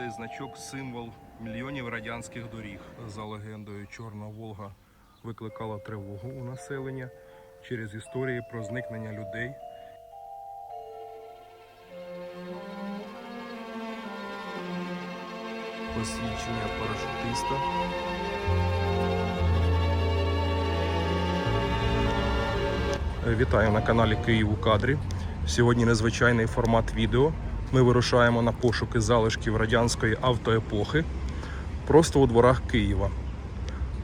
Цей значок символ мільйонів радянських доріг. За легендою, Чорна Волга викликала тривогу у населення через історії про зникнення людей. Посвідчення парашутиста. Вітаю на каналі Київ у кадрі. Сьогодні незвичайний формат відео. Ми вирушаємо на пошуки залишків радянської автоепохи просто у дворах Києва.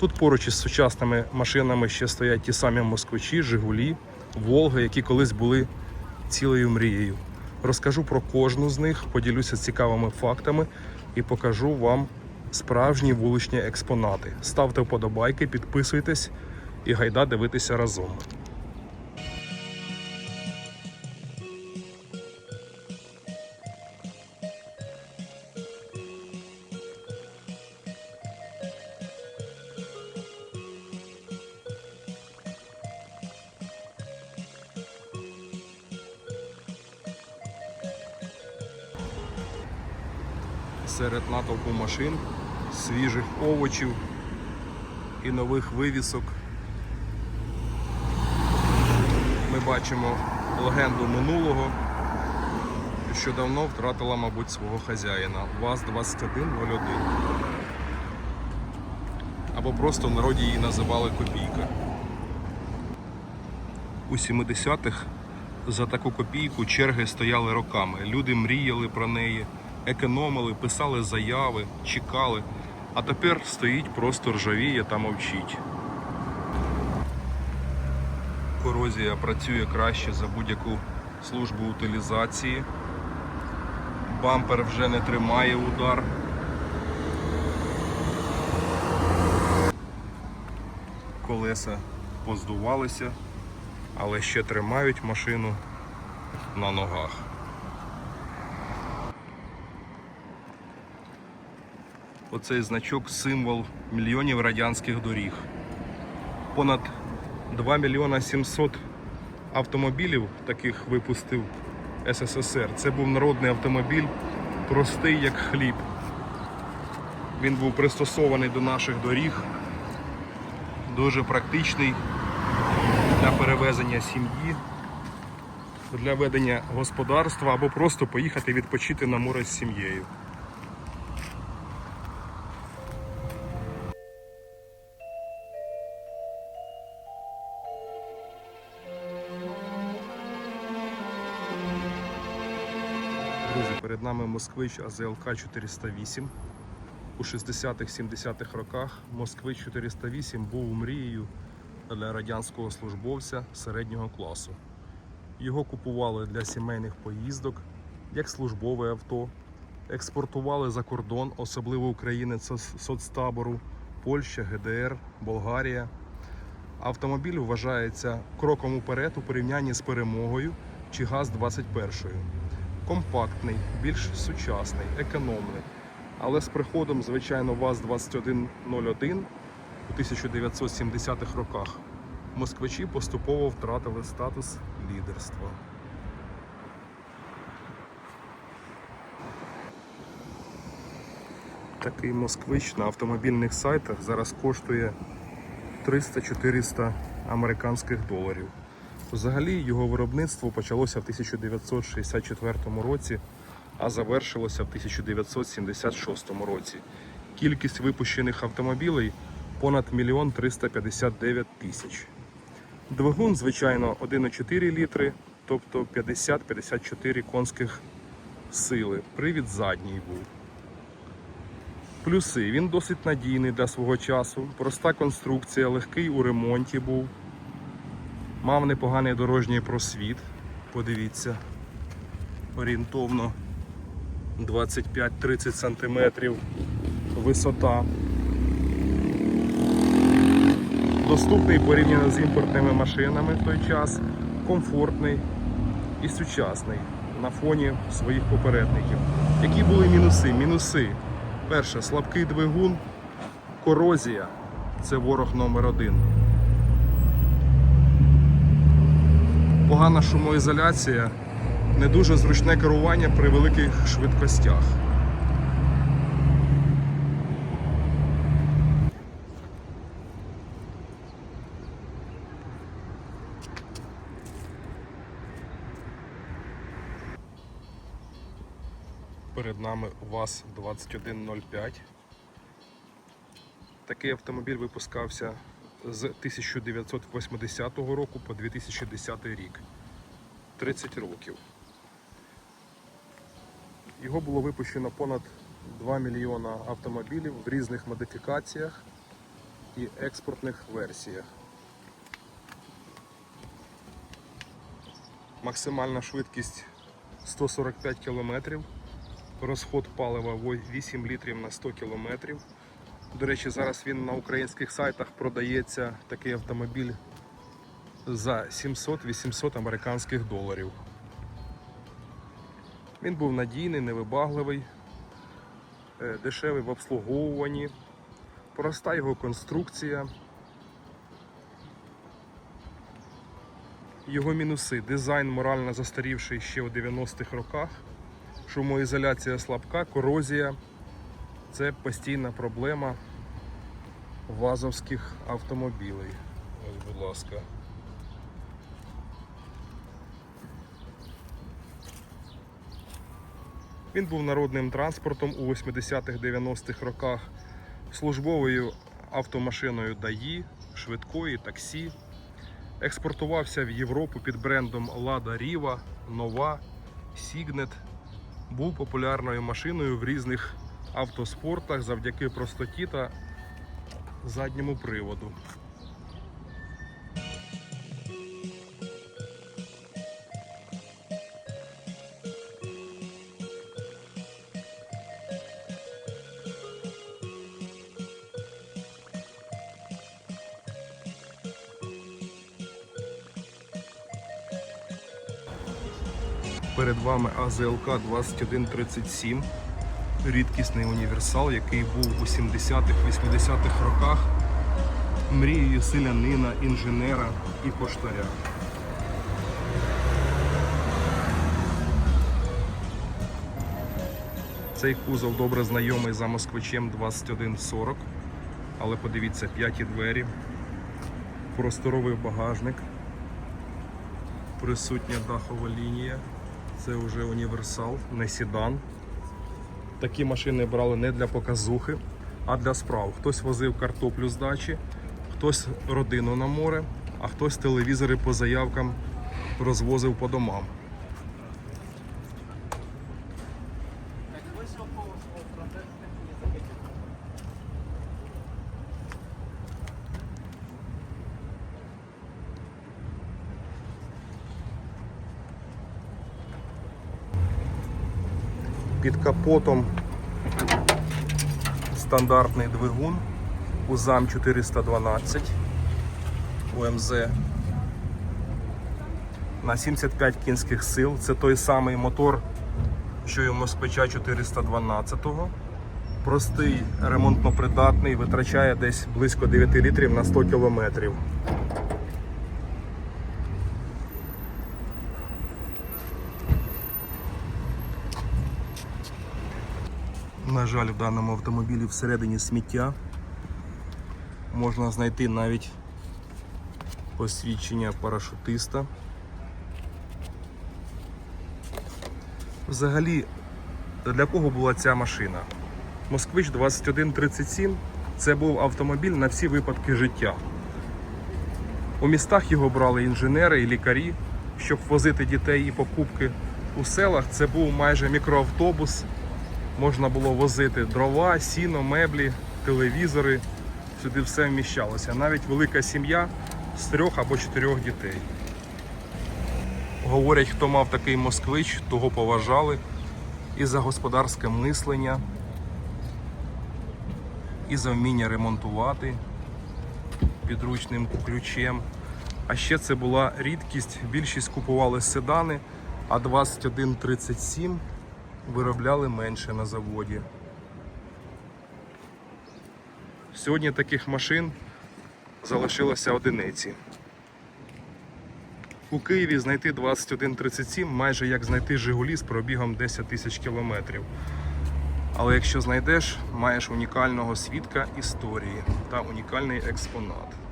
Тут поруч із сучасними машинами ще стоять ті самі москвичі, Жигулі, Волги, які колись були цілою мрією. Розкажу про кожну з них, поділюся цікавими фактами і покажу вам справжні вуличні експонати. Ставте вподобайки, підписуйтесь і гайда дивитися разом. Серед натовпу машин, свіжих овочів і нових вивісок. Ми бачимо легенду минулого, що давно втратила, мабуть, свого хазяїна ВАЗ-2101. Або просто в народі її називали копійка. У 70-х за таку копійку черги стояли роками. Люди мріяли про неї, економили, писали заяви, чекали. А тепер стоїть просто ржавіє та мовчить. Корозія працює краще за будь-яку службу утилізації. Бампер вже не тримає удар. Колеса поздувалися, але ще тримають машину на ногах. Оцей значок символ мільйонів радянських доріг. Понад 2 мільйона 700 автомобілів таких випустив СССР. Це був народний автомобіль, простий як хліб. Він був пристосований до наших доріг, дуже практичний для перевезення сім'ї, для ведення господарства або просто поїхати відпочити на море з сім'єю. Друзі, перед нами москвич АЗЛК 408. У 60-х-70-х роках москвич 408 був мрією для радянського службовця середнього класу. Його купували для сімейних поїздок, як службове авто, експортували за кордон, особливо України соцтабору, Польща, ГДР, Болгарія. Автомобіль вважається кроком уперед у порівнянні з перемогою чи ГАЗ-21. Компактний, більш сучасний, економний. Але з приходом, звичайно, ВАЗ-2101 у 1970-х роках москвичі поступово втратили статус лідерства. Такий москвич на автомобільних сайтах зараз коштує 300-400 американських доларів. Взагалі його виробництво почалося в 1964 році, а завершилося в 1976 році. Кількість випущених автомобілей понад 1 359 тисяч. Двигун, звичайно, 1,4 літри, тобто 50-54 конських сили. Привід задній був. Плюси. Він досить надійний для свого часу. Проста конструкція, легкий у ремонті був. Мав непоганий дорожній просвіт. Подивіться. Орієнтовно 25-30 см висота. Доступний порівняно з імпортними машинами в той час, комфортний і сучасний на фоні своїх попередників. Які були мінуси? Мінуси. Перше, слабкий двигун, корозія це ворог номер один. погана шумоізоляція, не дуже зручне керування при великих швидкостях. Перед нами ВАЗ 2105. Такий автомобіль випускався з 1980 року по 2010 рік. 30 років. Його було випущено понад 2 мільйона автомобілів в різних модифікаціях і експортних версіях. Максимальна швидкість 145 км, розход палива 8 літрів на 100 км. До речі, зараз він на українських сайтах продається такий автомобіль за 700-800 американських доларів. Він був надійний, невибагливий, е, дешевий в обслуговуванні, проста його конструкція. Його мінуси. Дизайн морально застарівший ще у 90-х роках. Шумоізоляція слабка, корозія. Це постійна проблема вазовських автомобілей. Ось, будь ласка. Він був народним транспортом у 80-х-90-х роках, службовою автомашиною ДАІ, швидкої, таксі. Експортувався в Європу під брендом Lada Riva, Nova, Signet. Був популярною машиною в різних автоспортах завдяки простоті та задньому приводу. Перед вами АЗЛК 2137, рідкісний універсал, який був у 70-х-80-х роках мрією селянина, інженера і поштаря. Цей кузов добре знайомий за москвичем 2140, але подивіться, п'яті двері, просторовий багажник, присутня дахова лінія. Це вже універсал, не седан. Такі машини брали не для показухи, а для справ. Хтось возив картоплю з дачі, хтось родину на море, а хтось телевізори по заявкам розвозив по домам. Під капотом стандартний двигун УЗАМ 412 УМЗ на 75 кінських сил. Це той самий мотор, що і у москвича 412-го. Простий, ремонтно придатний, витрачає десь близько 9 літрів на 100 кілометрів. На жаль, в даному автомобілі всередині сміття можна знайти навіть посвідчення парашутиста. Взагалі, для кого була ця машина? Москвич 2137 це був автомобіль на всі випадки життя. У містах його брали інженери і лікарі, щоб возити дітей і покупки. У селах це був майже мікроавтобус. Можна було возити дрова, сіно, меблі, телевізори. Сюди все вміщалося. Навіть велика сім'я з трьох або чотирьох дітей. Говорять, хто мав такий москвич, того поважали і за господарське мислення, і за вміння ремонтувати підручним ключем. А ще це була рідкість. Більшість купували седани, а 2137 виробляли менше на заводі. Сьогодні таких машин залишилося одиниці. У Києві знайти 2137 майже як знайти Жигулі з пробігом 10 тисяч кілометрів. Але якщо знайдеш, маєш унікального свідка історії та унікальний експонат.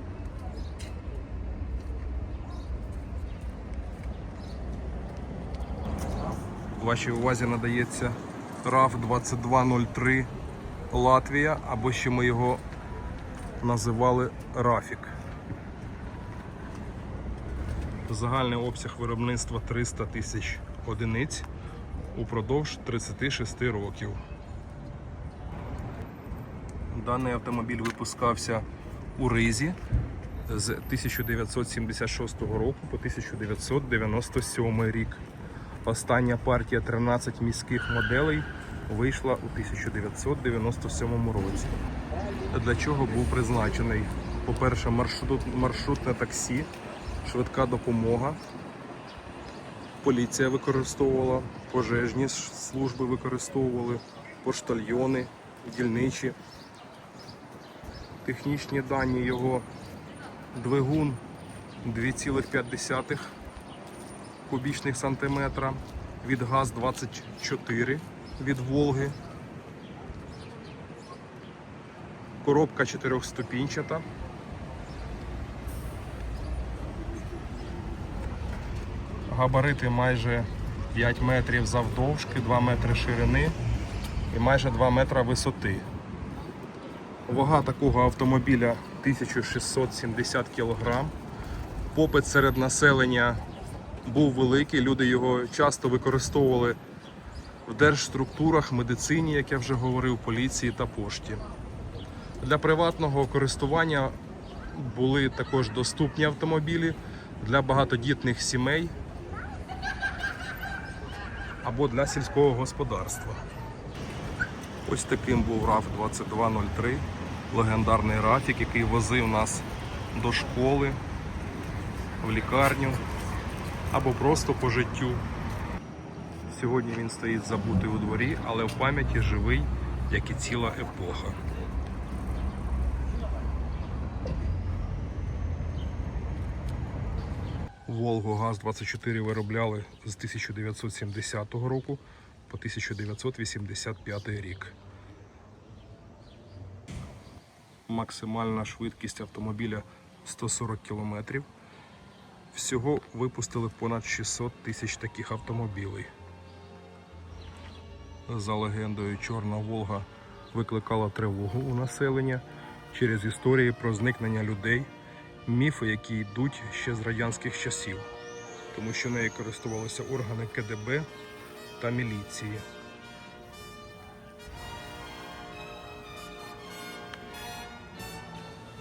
Вашій увазі надається RAF 2203 Латвія, або ще ми його називали Рафік. Загальний обсяг виробництва 300 тисяч одиниць упродовж 36 років. Даний автомобіль випускався у Ризі з 1976 року по 1997 рік. Остання партія 13 міських моделей вийшла у 1997 році. Для чого був призначений? По-перше, маршрут, маршрутне таксі, швидка допомога. Поліція використовувала, пожежні служби використовували, поштальйони, дільничі. Технічні дані його двигун 2,5 кубічних сантиметра від ГАЗ-24 від Волги. Коробка чотирьохступінчата. Габарити майже 5 метрів завдовжки, 2 метри ширини і майже 2 метра висоти. Вага такого автомобіля 1670 кг. Попит серед населення був великий, люди його часто використовували в держструктурах, медицині, як я вже говорив, поліції та пошті. Для приватного користування були також доступні автомобілі для багатодітних сімей або для сільського господарства. Ось таким був RAF 2203, легендарний рафік, який возив нас до школи, в лікарню або просто по життю. Сьогодні він стоїть забутий у дворі, але в пам'яті живий, як і ціла епоха. Волгу ГАЗ-24 виробляли з 1970 року по 1985 рік. Максимальна швидкість автомобіля 140 км. Всього випустили понад 600 тисяч таких автомобілей. За легендою, Чорна Волга викликала тривогу у населення через історії про зникнення людей, міфи, які йдуть ще з радянських часів, тому що нею користувалися органи КДБ та міліції.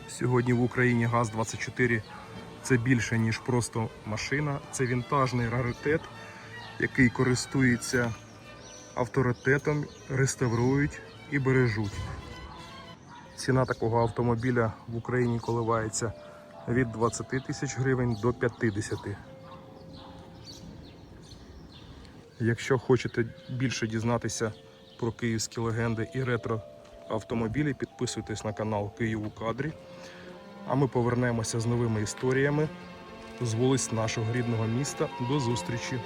Сьогодні в Україні ГАЗ-24 це більше, ніж просто машина. Це вінтажний раритет, який користується авторитетом, реставрують і бережуть. Ціна такого автомобіля в Україні коливається від 20 тисяч гривень до 50. Якщо хочете більше дізнатися про київські легенди і ретро автомобілі, підписуйтесь на канал Київ у кадрі. А ми повернемося з новими історіями з вулиць нашого рідного міста. До зустрічі!